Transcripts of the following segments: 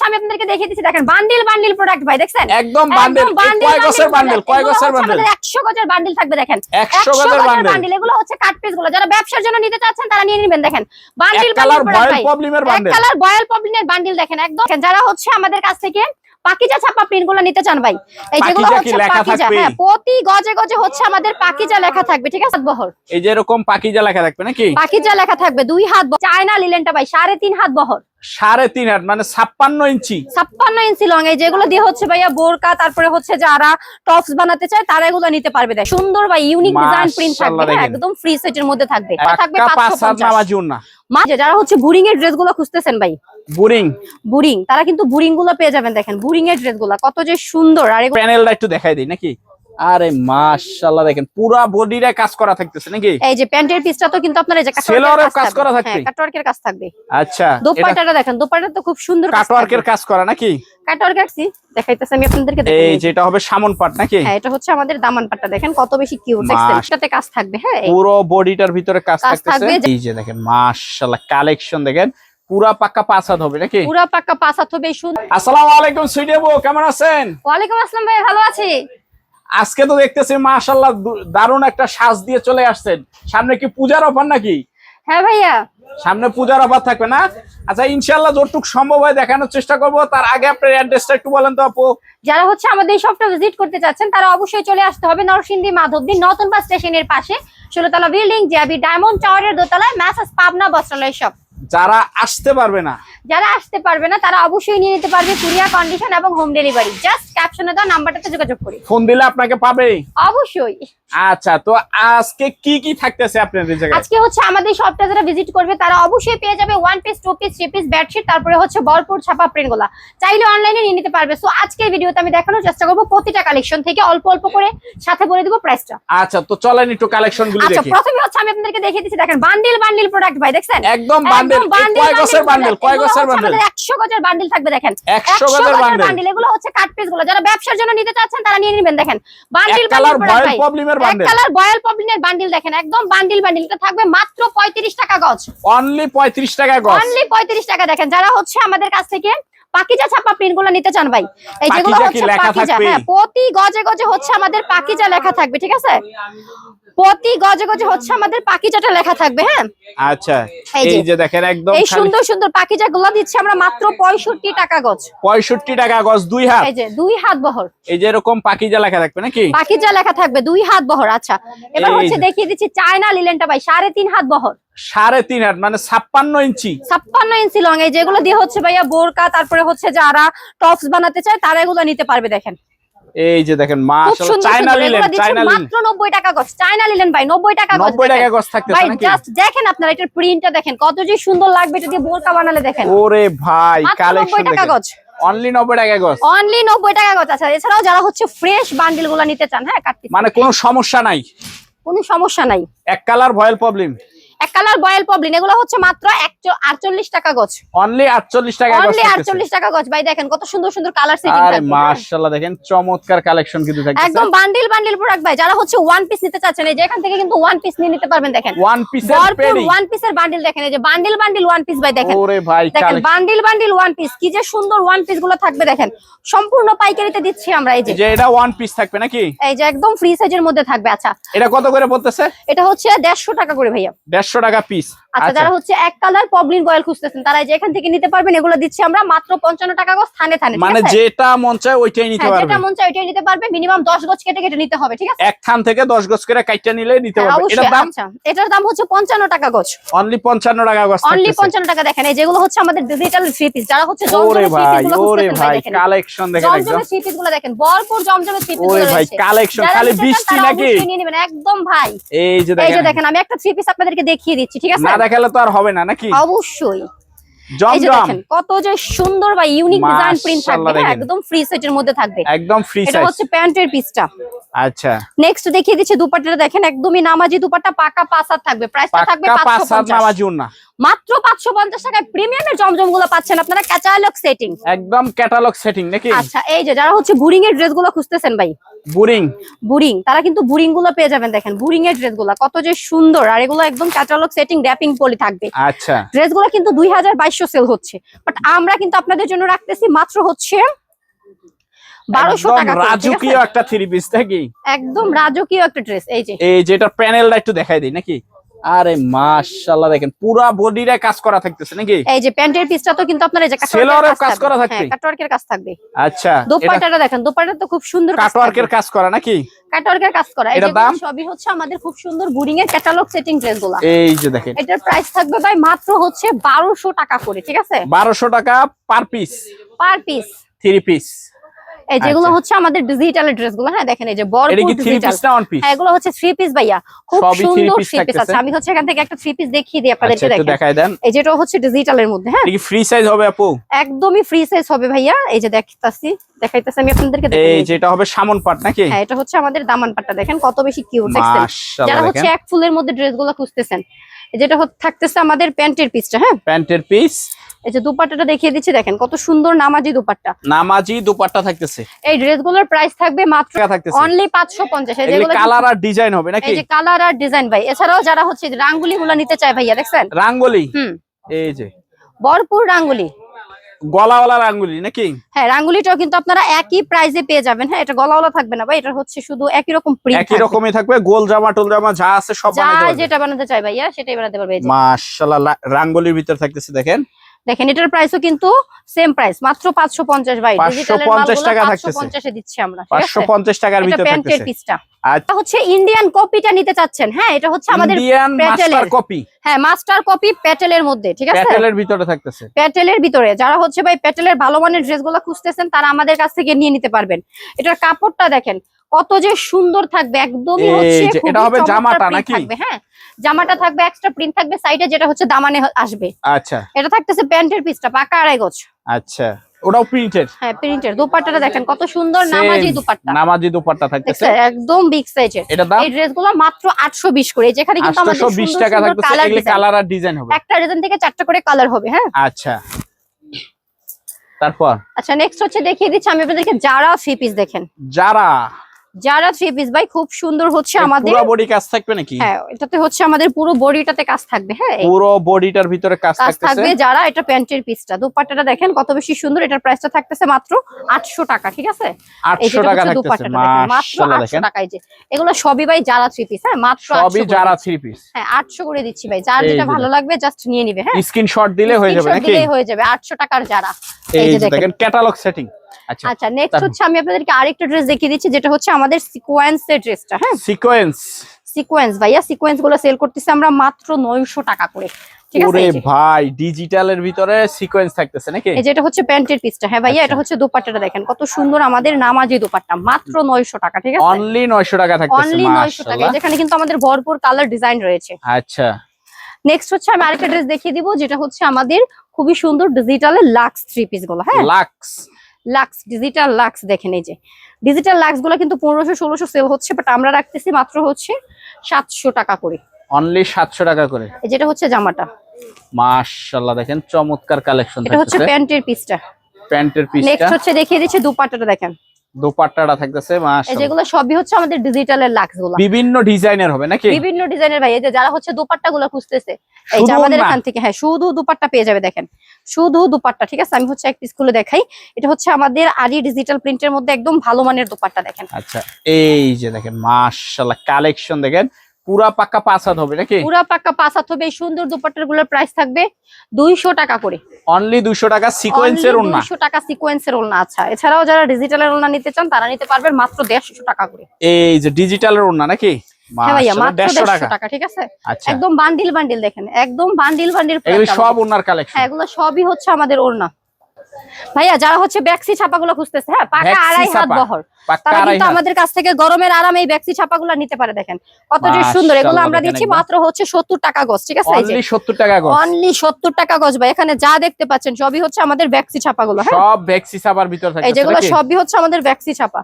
হচ্ছে আমি আপনাদেরকে দেখিয়ে দিচ্ছি দেখেন বান্ডিল বান্ডিল প্রোডাক্ট ভাই দেখছেন? একদম বান্ডিল কয় গছের বান্ডিল কয় গছের বান্ডিল 100 গজের বান্ডিল থাকবে দেখেন। 100 গজের বান্ডিল এগুলো হচ্ছে কাট পিসগুলো। যারা ব্যবসার জন্য নিতে চাচ্ছেন তারা নিয়ে নেবেন দেখেন। বান্ডিল বান্ডিল ভয়েল ভাই। প্রবলেমের বান্ডিল কালার বয়েল প্রবলেমের বান্ডিল দেখেন একদম। যারা হচ্ছে আমাদের কাছ থেকে পাকিজা ছাপা প্রিন্টগুলো নিতে চান ভাই। এই যেগুলো হচ্ছে পাকিজা হ্যাঁ প্রতি গজে গজে হচ্ছে আমাদের পাকিজা লেখা থাকবে ঠিক আছে? বহর এই যে এরকম পাকিজা লেখা থাকবে নাকি? পাকিজা লেখা থাকবে দুই হাত চায়না লিলেনটা ভাই সাড়ে তিন হাত বহর। সাড়ে তিন হাত মানে ছাপ্পান্ন ইঞ্চি। ছাপ্পান্ন ইঞ্চি লং এই যেগুলো দিয়ে হচ্ছে ভাইয়া বোরকা তারপরে হচ্ছে যারা টপস বানাতে চায় তারা এগুলো নিতে পারবে দেখ। সুন্দর ভাই ইউনিক ডিজাইন প্রিন্ট থাকবে হ্যাঁ। একদম ফ্রি সেটের মধ্যে থাকবে। থাকবে পাঁচ হাত নামাজি মা যে যারা হচ্ছে বুরিং এর ড্রেসগুলো খুঁজতেছেন ভাই? বুরিং? বুরিং তারা কিন্তু বুরিংগুলো পেয়ে যাবেন দেখেন বুরিং এর ড্রেসগুলো কত যে সুন্দর। আর প্যানেলটা একটু দেখাই দিই নাকি? আরে মাশাআল্লাহ দেখেন পুরা বডিটা কাজ করা থাকতেছে নাকি? এই যে প্যান্টের পিসটা তো কিন্তু আপনার এই যে সেলোয়ারের কাজ করা থাকবে? কাটওয়ার্কের কাজ থাকবে। আচ্ছা দোপাট্টাটা দেখেন দোপাট্টা তো খুব সুন্দর কাটওয়ার্কের কাজ করা নাকি? কাটওয়ার্ক আসছি দেখাইতেছি আমি আপনাদেরকে এই যে এটা হবে সামন পাট নাকি? হ্যাঁ এটা হচ্ছে আমাদের দামান পাট্টা দেখেন কত বেশি কিউট দেখছেন এটাতে কাজ থাকবে হ্যাঁ পুরো বডিটার ভিতরে কাজ থাকতেছে। এই যে দেখেন মাশাআল্লাহ কালেকশন দেখেন। পুরা পাক্কা হাত হবে নাকি? পুরা পাক্কা হাত হবে সুন্দর আসসালামু আলাইকুম সুইডি আপু কেমন আছেন? ওয়ালাইকুম আসসালাম ভাই ভালো আছি। আজকে তো দেখতেছি মাশাআল্লাহ দু- দারুণ একটা সাজ দিয়ে চলে আসছেন। সামনে কি পূজার অফার নাকি? হ্যাঁ ভাইয়া। সামনে পূজার অফার থাকবে না? আচ্ছা ইনশাআল্লাহ যতটুকু সম্ভব হয় দেখানোর চেষ্টা করব। তার আগে আপনার অ্যাড্রেসটা একটু বলেন তো আপু। যারা হচ্ছে আমাদের এই শপটা ভিজিট করতে চাচ্ছেন তারা অবশ্যই চলে আসতে হবে নরসিংদী মাধবদী নতুন বাস স্টেশনের পাশে ষোলোতলা বিল্ডিং জিয়াবি ডায়মন্ড টাওয়ারের দোতলায় ম্যাসাজ পাবনা বস্ত্রালয় শপ। যারা আসতে পারবে না। যারা আসতে পারবে না তারা অবশ্যই নিয়ে নিতে পারবে কুরিয়ার কন্ডিশন এবং হোম ডেলিভারি। জাস্ট ক্যাপশনে দেওয়া নাম্বারটাতে যোগাযোগ করি। ফোন দিলে আপনাকে পাবে অবশ্যই। আচ্ছা তো আজকে কি কি থাকতেছে আপনাদের জায়গায়? আজকে হচ্ছে আমাদের শপটা যারা ভিজিট করবে তারা অবশ্যই পেয়ে যাবে one piece two piece three piece bedsheet তারপরে হচ্ছে ভরপুর ছাপা প্রিন্টগুলা চাইলে অনলাইনে নিয়ে নিতে পারবে। সো আজকের ভিডিওতে আমি দেখানোর চেষ্টা করব প্রতিটা কালেকশন থেকে অল্প অল্প করে সাথে বলে দিব প্রাইসটা আচ্ছা তো চলেন একটু কালেকশন গুলি আচ্ছা প্রথমে হচ্ছে আমি আপনাদেরকে দেখিয়ে দিচ্ছি দেখেন বান্ডিল বান্ডিল প্রোডাক্ট ভাই দেখছেন? একদম বান্ডেল কয় গছের বান্ডেল কয় গছের বান্ডেল একশো গজের বান্ডিল থাকবে দেখেন। 100 গজের বান্ডিল এগুলো হচ্ছে কাট পিসগুলো। যারা ব্যবসার জন্য নিতে চাচ্ছেন তারা নিয়ে নেবেন দেখেন। বান্ডিল এক কালার বান্ডিল এক কালার বয়েল পপলিনের বান্ডিল দেখেন একদম বান্ডিল বান্ডিল এটা থাকবে মাত্র পঁয়ত্রিশ টাকা গজ। অনলি 35 টাকা গজ। অনলি পঁয়ত্রিশ টাকা দেখেন যারা হচ্ছে আমাদের কাছ থেকে পাকিজা ছাপা প্রিন্টগুলো নিতে চান ভাই এই যেগুলো হচ্ছে পাকিজা হ্যাঁ প্রতি গজে গজে হচ্ছে আমাদের পাকিজা লেখা থাকবে ঠিক আছে? প্রতি গজে গজে হচ্ছে আমাদের পাকিজাটা লেখা থাকবে হ্যাঁ? আচ্ছা এই যে- দেখেন একদম এই সুন্দর সুন্দর পাকিজা গুলো দিচ্ছি আমরা মাত্র পঁয়ষট্টি টাকা গজ। 65 টাকা গজ দুই হাত? এই যে দুই হাত বহর। এই যে এরকম পাকিজা লেখা থাকবে নাকি? পাকিজা লেখা থাকবে দুই হাত বহর আচ্ছা। এবার হচ্ছে দেখিয়ে দিচ্ছি চায়না লিলেনটা ভাই সাড়ে তিন হাত বহর। সাড়ে তিন হাত মানে ছাপ্পান্ন ইঞ্চি। ছাপ্পান্ন ইঞ্চি লং এই যেগুলো দিয়ে হচ্ছে ভাইয়া বোরকা তারপরে হচ্ছে যারা টপস বানাতে চায় তারা এগুলো নিতে পারবে দেখেন। এই যে দেখেন মাশাআল্লাহ চায়না লিলেন চায়না লিলেন মাত্র নব্বই টাকা গজ চায়না লিলেন ভাই নব্বই টাকা গজ 90 টাকা গজ থাকতেছে ভাই জাস্ট দেখেন আপনারা এটার প্রিন্টটা দেখেন কত যে সুন্দর লাগবে এটা দিয়ে বোরকা বানালে দেখেন। ওরে ভাই কালেকশন 90 টাকা গজ। অনলি 90 টাকা গজ। অনলি নব্বই টাকা গজ আচ্ছা এছাড়াও যারা হচ্ছে ফ্রেশ বান্ডিলগুলো নিতে চান হ্যাঁ কাটতে মানে কোনো সমস্যা নাই। কোনো সমস্যা নাই। এক colour voile problem colour voile poplin এগুলো হচ্ছে মাত্র টাকা গজ। অনলি 48 টাকা গজ অনলি থাকতেছে। আটচল্লিশ টাকা গজ। ভাই দেখেন কত সুন্দর সুন্দর কালার সেটিং আরে মাশাআল্লাহ দেখেন চমৎকার কালেকশন কিন্তু একদম বান্ডিল বান্ডিল প্রোডাক্ট ভাই। যারা হচ্ছে ওয়ান পিস নিতে চাচ্ছেন এই যে এখান থেকে কিন্তু ওয়ান পিস নিয়ে নিতে পারবেন দেখেন। ওয়ান পিসের ভরপুর ওয়ান পিসের বান্ডিল দেখেন এই যে বান্ডিল বান্ডিল ওয়ান পিস ভাই দেখেন। ওরে ভাই দেখেন বান্ডিল বান্ডিল ওয়ান পিস কি যে সুন্দর ওয়ান পিসগুলো থাকবে দেখেন। সম্পূর্ণ পাইকারিতে দিচ্ছি আমরা এই যে। এটা ওয়ান পিস থাকবে নাকি? এই যে একদম ফ্রি সাইজের মধ্যে থাকবে আচ্ছা। এটা কত করে পড়তেছে? এটা হচ্ছে দেড়শো টাকা করে ভাইয়া। 150 টাকা পিস আচ্ছা যারা হচ্ছে এক কালার পবলিন বয়েল খুঁজতেছেন তারা যে এখান থেকে নিতে পারবেন এগুলো দিচ্ছি আমরা মাত্র পঞ্চান্ন টাকা গজ থানে থানে মানে যেটা মন চায় ওইটাই নিতে হ্যাঁ, পারবে যেটা মন চায় ওইটাই নিতে পারবে মিনিমাম দশ গজ কেটে কেটে নিতে হবে ঠিক আছে? এক থান থেকে 10 গজ করে কাইটা নিলে নিতে হ্যাঁ, পারবে। এটার দাম? আচ্ছা এটার দাম হচ্ছে পঞ্চান্ন টাকা গজ। অনলি 55 টাকা গজ অনলি থাকতেছে। পঞ্চান্ন টাকা দেখেন এই যেগুলো হচ্ছে আমাদের ডিজিটাল থ্রি পিস যারা হচ্ছে জমজমের থ্রি ভাই পিসগুলো ওরে ভাই কালেকশন দেখেন। জমজমের থ্রি পিসগুলো দেখেন ভরপুর জমজমের থ্রি পিস ওরে ভাই কালেকশন খালি নিতে চান বৃষ্টি নাকি? একদম ভাই। এই যে দেখেন এই যে দেখেন। আমি একটা থ্রি পিস আপনাদেরকে দেখিয়ে দিচ্ছি ঠিক আছে? দেখালে তো আর হবে না নাকি? অবশ্যই। কত যে সুন্দর বা ইউনিক ডিজাইন প্রিন্ট থাকবে হ্যাঁ, একদম ফ্রি সেটের মধ্যে থাকবে। একদম ফ্রি এটা হচ্ছে প্যান্টের পিসটা আচ্ছা। নেক্সট দেখিয়ে দিচ্ছি দুপাট্টাটা দেখেন একদমই নামাজি দুপাট্টা পাকা পাসার থাকবে। প্রাইসটা থাকবে পাক্কা পাঁচ পাঁচশো হাত নামাজি না মাত্র পাঁচশো পঞ্চাশ টাকায় প্রিমিয়ামের জমজমগুলো পাচ্ছেন আপনারা ক্যাচালক সেটিং একদম ক্যাটালগ সেটিং নাকি? আচ্ছা এই যে যারা হচ্ছে বুরিং এর ড্রেসগুলো খুঁজতেছেন ভাই। বোরিং। বুরিং তারা কিন্তু বুরিংগুলো পেয়ে যাবেন দেখেন বুরিং এর ড্রেসগুলো কত যে সুন্দর। আর এগুলো একদম ক্যাটালগ সেটিং র্যাপিং পলি থাকবে। আচ্ছা। ড্রেসগুলো কিন্তু দুই হাজার বাইশশো সেল হচ্ছে। বাট আমরা কিন্তু আপনাদের জন্য রাখতেছি মাত্র হচ্ছে বারোশো একদম টাকা? রাজকীয় একটা থ্রি পিস নাকি? একদম রাজকীয় একটা ড্রেস এই যে। এই যেটা প্যানেলটা একটু দেখাই দিই নাকি? আরে মাশাআল্লাহ দেখেন পুরা বডিটা কাজ করা থাকতেছে নাকি? এই যে প্যান্টের পিসটা তো কিন্তু আপনার এই যে সেলোয়ারেও কাজ করা থাকবে? কাটওয়ার্কের কাজ থাকবে। আচ্ছা দোপাট্টাটা দেখেন দোপাট্টা তো খুব সুন্দর কাটওয়ার্কের কাজ করা নাকি? কাটওয়ার্কের কাজ করা। এই দাম? সবই হচ্ছে আমাদের খুব সুন্দর বুরিং এর ক্যাটালগ সেটিং ড্রেসগুলা এই যে দেখেন। এটার প্রাইস থাকবে ভাই মাত্র হচ্ছে বারোশো টাকা করে ঠিক আছে? বারোশো টাকা per piece per piece three piece এই যেগুলো আচ্ছা। হচ্ছে আমাদের ডিজিটালের ড্রেসগুলো হ্যাঁ দেখেন এই যে বড় ডিজিটাল হ্যাঁ এগুলো হচ্ছে থ্রি পিস ভাইয়া। খুব সুন্দর থ্রি পিস আছে। আমি হচ্ছে এখান থেকে একটা থ্রি পিস দেখিয়ে দিই আচ্ছা আপনাদেরকে দেখেন। দেখাই দেন। এই যেটা হচ্ছে ডিজিটালের মধ্যে হ্যাঁ। এটা ফ্রি সাইজ হবে আপু? একদমই ফ্রি সাইজ হবে ভাইয়া। এই যে দেখতাছি দেখাইতাছি আমি আপনাদেরকে দেখেন। এই যেটা হবে সামন পাট নাকি? হ্যাঁ এটা হচ্ছে আমাদের দামান পাটটা দেখেন কত বেশি কিউট দেখছেন? যারা হচ্ছে এক ফুলের মধ্যে ড্রেসগুলো খুঁজতেছেন যেটা হচ্ছে- থাকতেছে আমাদের প্যান্টের পিসটা হ্যাঁ? প্যান্টের পিস এই যে দুপাট্টাটা দেখিয়ে দিচ্ছি দেখেন কত সুন্দর নামাজি দুপাট্টা। নামাজি দুপাট্টা থাকতেছে। এই ড্রেসগুলোর প্রাইস থাকবে মাত্র অনলি যেগুলো কালার আর ডিজাইন হবে নাকি? এই যে কালার আর ডিজাইন ভাই। এছাড়াও যারা হচ্ছে রাঙ্গুলি গুলো নিতে চায় ভাইয়া দেখছেন? রাঙ্গলি? হুম। এই যে। ভরপুর রাঙ্গুলি। গলাওয়ালা রাঙ্গুলি নাকি? হ্যাঁ রাঙ্গুলিটাও কিন্তু আপনারা একই প্রাইসে পেয়ে যাবেন। হ্যাঁ এটা গলাওয়ালা থাকবে না ভাই এটা হচ্ছে শুধু একই রকম প্রিন্ট একই রকমই থাকবে গোল জামা টোল জামা যা আছে সব বানাতে পারবে। যেটা বানাতে চাই ভাইয়া সেটাই বানাতে পারবে। মাশাআল্লাহ রাঙ্গলির ভিতর থাকতেছে দেখেন। দেখেন এটার প্রাইসও কিন্তু সেম প্রাইস মাত্র পাঁচশো পঞ্চাশ ভাই 550 টাকা থাকতেছে। পঞ্চাশে দিচ্ছি আমরা ঠিক পাঁচশো আছে? পঞ্চাশ টাকার এটা ভিতর প্যান্টের থাকতেছে। পিসটা এটা হচ্ছে ইন্ডিয়ান কপিটা নিতে চাচ্ছেন হ্যাঁ? এটা হচ্ছে আমাদের প্যাটেলের। কপি হ্যাঁ মাস্টার কপি প্যাটেলের মধ্যে ঠিক আছে? প্যাটেলের ভিতরে থাকতেছে। প্যাটেলের ভিতরে। যারা হচ্ছে ভাই প্যাটেলের ভালো মানের ড্রেসগুলো খুঁজতেছেন তারা আমাদের কাছ থেকে নিয়ে নিতে পারবেন। এটার কাপড়টা দেখেন কত যে সুন্দর থাকবে একদমই হচ্ছে এটা হবে জামাটা নাকি? থাকবে হ্যাঁ? জামাটা থাকবে এক্সট্রা প্রিন্ট থাকবে সাইডে যেটা হচ্ছে দামানে আসবে। আচ্ছা। এটা থাকতেছে প্যান্টের পিসটা পাকা আড়াই গজ। আচ্ছা। ওটাও প্রিন্টেড হ্যাঁ প্রিন্টেড দোপাট্টাটা দেখেন কত সুন্দর নামাজি দোপাট্টা। নামাজি দোপাট্টা থাকতেছে। একদম বিগ সাইজের এটা দাম? এই ড্রেসগুলো মাত্র আটশো বিশ করে। যেখানে কিন্তু আমাদের আটশো বিশ সুন্দর টাকা সুন্দর থাকতেছে। কালার কালার আর ডিজাইন হবে। একটা ডিজাইন থেকে চারটা করে কালার হবে হ্যাঁ? আচ্ছা। তারপর? আচ্ছা নেক্সট হচ্ছে দেখিয়ে দিচ্ছি। আমি আপনাদেরকে যারা ফি পিস দেখেন। যারা যারা থ্রি পিস ভাই খুব সুন্দর হচ্ছে আমাদের পুরো বডি কাজ থাকবে নাকি? হ্যাঁ এটাতে হচ্ছে আমাদের পুরো বডিটাতে কাজ থাকবে হ্যাঁ পুরো বডিটার ভিতরে কাজ থাকবে যারা এটা প্যান্টের পিসটা দুপাট্টাটা দেখেন কত বেশি সুন্দর এটার প্রাইসটা থাকতেছে মাত্র আটশো টাকা ঠিক আছে? এই আটশো যেটা টাকা হচ্ছে থাকতেছে মাত্র মাশাআল্লাহ আটশো দেখেন। টাকায় যে। এগুলো সবই ভাই যারা থ্রি পিস হ্যাঁ মাত্র সবই 800 যারা থ্রি পিস হ্যাঁ আটশো করে দিচ্ছি ভাই যার যেটা ভালো লাগবে জাস্ট নিয়ে নিবে হ্যাঁ। স্ক্রিনশট দিলে হয়ে যাবে নাকি? দিলেই হয়ে যাবে আটশো টাকার যারা। এই যে দেখেন। ক্যাটালগ সেটিং আচ্ছা। আচ্ছা নেক্সট হচ্ছে আমি আপনাদেরকে আরেকটা ড্রেস দেখিয়ে দিচ্ছি যেটা হচ্ছে আমাদের সিকোয়েন্সের ড্রেসটা হ্যাঁ? সিকোয়েন্স সিকোয়েন্স ভাইয়া সিকোয়েন্সগুলো সেল করতেছি আমরা মাত্র নয়শো টাকা করে। ঠিক আছে? ভাই ডিজিটালের ভিতরে সিকোয়েন্স থাকতেছে নাকি? এই যেটা হচ্ছে প্যান্টের পিসটা হ্যাঁ ভাইয়া আচ্ছা। এটা হচ্ছে দোপাট্টাটা দেখেন কত সুন্দর আমাদের নামাজি দোপাট্টা মাত্র নয়শো টাকা ঠিক আছে? অনলি 900 টাকা থাকতেছে অনলি নয়শো টাকা। মাশাআল্লাহ। যেখানে কিন্তু আমাদের ভরপুর কালার ডিজাইন রয়েছে। আচ্ছা। নেক্সট হচ্ছে আমি আরেকটা ড্রেস দেখিয়ে দিব যেটা হচ্ছে আমাদের খুবই সুন্দর ডিজিটালের লাক্স থ্রি পিসগুলো হ্যাঁ? লাক্স লাক্স ডিজিটাল লাক্স দেখেন এই যে। ডিজিটাল লাক্সগুলো কিন্তু পনেরোশো ষোলোশো সেল হচ্ছে বাট আমরা রাখতেছি মাত্র হচ্ছে সাতশো টাকা করে। অনলি 700 টাকা করে। এই যেটা হচ্ছে জামাটা। মাশাআল্লাহ দেখেন চমৎকার কালেকশন এটা হচ্ছে প্যান্টের পিসটা প্যান্টের পিসটা নেক্সট হচ্ছে দেখিয়ে দিচ্ছি দুপাট্টাটা দেখেন। দোপাট্টাটা থাকতেছে মাশাআল্লাহ। যেগুলো সবই হচ্ছে আমাদের ডিজিটালের লাক্সগুলো বিভিন্ন ডিজাইনের হবে নাকি? বিভিন্ন ডিজাইনের ভাই এই যে যারা হচ্ছে দুপাট্টা গুলো খুঁজতেছে এই যে আমাদের এখান থেকে হ্যাঁ শুধু দুপাট্টা পেয়ে যাবে দেখেন। শুধু দুপাট্টা ঠিক আছে? আমি হচ্ছে এক পিস খুলে দেখাই। এটা হচ্ছে আমাদের আরি ডিজিটাল প্রিন্টের মধ্যে একদম ভালো মানের দুপাট্টা দেখেন। আচ্ছা এই যে দেখেন মাশাআল্লাহ কালেকশন দেখেন। পুরা পাক্কা পাঁচ হাত হবে নাকি? পুরা পাক্কা পাঁচ হাত হবে এই সুন্দর দুপাট্টারগুলোর প্রাইস থাকবে দুইশো টাকা করে। অনলি 200 টাকা সিকোয়েন্সের ওন্না দুইশো টাকা সিকোয়েন্সের ওড়না আচ্ছা। এছাড়াও যারা ডিজিটালের ওড়না নিতে চান তারা নিতে পারবেন মাত্র দেড়শো টাকা করে। এই যে ডিজিটালের ওন্না নাকি? হ্যাঁ ভাইয়া মাশাআল্লাহ মাত্র 150 দেড়শো টাকা। টাকা ঠিক আছে? আচ্ছা। একদম বান্ডিল বান্ডিল দেখেন একদম বান্ডিল বান্ডিল সব ওনার কালেকশন হ্যাঁ এগুলো সবই হচ্ছে আমাদের ওড়না। ভাইয়া যারা হচ্ছে ব্যাক্সি ছাপাগুলো খুঁজতেছে হ্যাঁ পাকা আড়াই হাত বহর। তারা কিন্তু আমাদের কাছ থেকে গরমের আরাম এই ব্যাক্সি ছাপাগুলো নিতে পারে দেখেন। কত যে সুন্দর এগুলো আমরা দিচ্ছি মাত্র হচ্ছে সত্তর টাকা গজ ঠিক আছে? অনলি সত্তর টাকা গজ। অনলি সত্তর টাকা গজ ভাই। এখানে যা দেখতে পাচ্ছেন সবই হচ্ছে আমাদের ব্যাক্সি ছাপাগুলো হ্যাঁ? সব ভ্যাক্সি সাবার ভিতর এই যেগুলো সবই হচ্ছে আমাদের ব্যাক্সি ছাপা।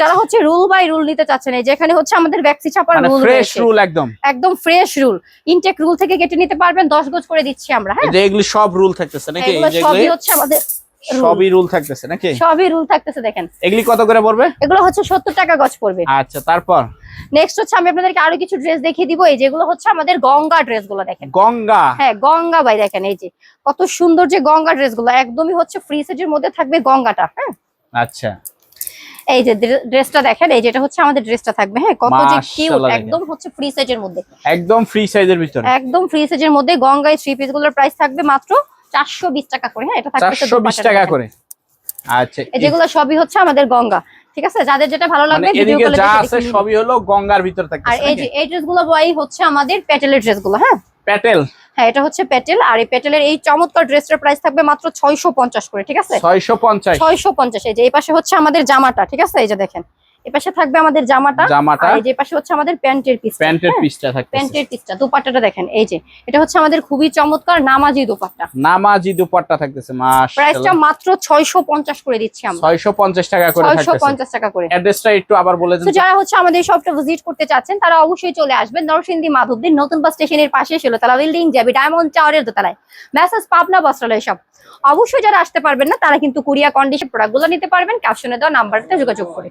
যারা হচ্ছে রুল বাই রুল নিতে চাচ্ছেন এই যেখানে হচ্ছে আমাদের ব্যাক্সি ছাপার রুল ফ্রেশ রুল একদম। একদম ফ্রেশ রুল ইনটেক রুল থেকে কেটে নিতে পারবেন দশ গজ করে দিচ্ছি আমরা হ্যাঁ? এগুলি সব রুল থাকতেছে নাকি? এই এগুলো সবই হচ্ছে আমাদের। সবই রুল থাকতেছে নাকি? সবই রুল থাকতেছে দেখেন। এগুলি কত করে পড়বে? এগুলো হচ্ছে সত্তর টাকা গজ পড়বে। আচ্ছা তারপর? নেক্সট হচ্ছে আমি আপনাদেরকে আরও কিছু ড্রেস দেখিয়ে দিব। এই যেগুলো হচ্ছে আমাদের গঙ্গা ড্রেসগুলো দেখেন। গঙ্গা? হ্যাঁ গঙ্গা ভাই দেখেন এই যে। কত সুন্দর যে গঙ্গা ড্রেসগুলো একদমই হচ্ছে ফ্রি সাইজের মধ্যে থাকবে গঙ্গাটা হ্যাঁ। আচ্ছা। এই যে ড্রেসটা দেখেন এই যেটা হচ্ছে আমাদের ড্রেসটা থাকবে হ্যাঁ। কত যে কিউট একদম হচ্ছে ফ্রি সাইজের মধ্যে। একদম ফ্রি সাইজের ভিতরে। একদম ফ্রি সাইজের মধ্যে গঙ্গায় থ্রি পিসগুলোর প্রাইস থাকবে মাত্র চারশো বিশ টাকা করে হ্যাঁ এটা থাকবে হচ্ছে চারশো বিশ দুপাট্টাটা টাকা করে। আচ্ছা যেগুলো সবই হচ্ছে আমাদের গঙ্গা ঠিক আছে? যাদের যেটা ভালো মানে লাগবে ভিডিও কলে যা আছে সবই হলো গঙ্গার ভিতর আর এই যে এই ড্রেসগুলো বই হচ্ছে আমাদের প্যাটেলের ড্রেসগুলো হ্যাঁ? প্যাটেল। হ্যাঁ এটা হচ্ছে প্যাটেল আর এই প্যাটেলের এই চমৎকার ড্রেসটার প্রাইস থাকবে মাত্র ছয়শো পঞ্চাশ করে ঠিক আছে? ছয়শো পঞ্চাশ। ছয়শো পঞ্চাশ এই যে এই পাশে হচ্ছে আমাদের জামাটা ঠিক আছে? এই যে দেখেন এই পাশে থাকবে আমাদের জামাটা জামাটা। এই যে পাশে হচ্ছে আমাদের প্যান্টের পিস প্যান্টের পিসটা থাকতেছে। প্যান্টের পিসটা দুপাট্টাটা দেখেন এই যে এটা হচ্ছে আমাদের খুবই চমৎকার নামাজি দুপাট্টা। নামাজি দুপাট্টা থাকতেছে প্রাইসটা মাত্র ছয়শো পঞ্চাশ করে দিচ্ছি আমরা। ছয়শো পঞ্চাশ টাকা করে থাকতেছে। পঞ্চাশ টাকা করে। অ্যাড্রেসটা একটু আবার বলে তো যারা হচ্ছে আমাদের শপটা ভিজিট করতে চাচ্ছেন তারা অবশ্যই চলে আসবেন নরসিংদী মাধবদীর নতুন বাস স্টেশনের পাশে ষোলোতলা বিল্ডিং যাবি ডায়মন্ড টাওয়ারের দোতলায়। মেসেজ পাবনা বস্ত্রালয় সব অবশ্যই যারা আসতে পারবেন না তারা কিন্তু কুরিয়া কন্ডিশন প্রোডাক্টগুলো নিতে পারবেন ক্যাপশনে দেওয়া নাম্বারটা যোগাযোগ করে।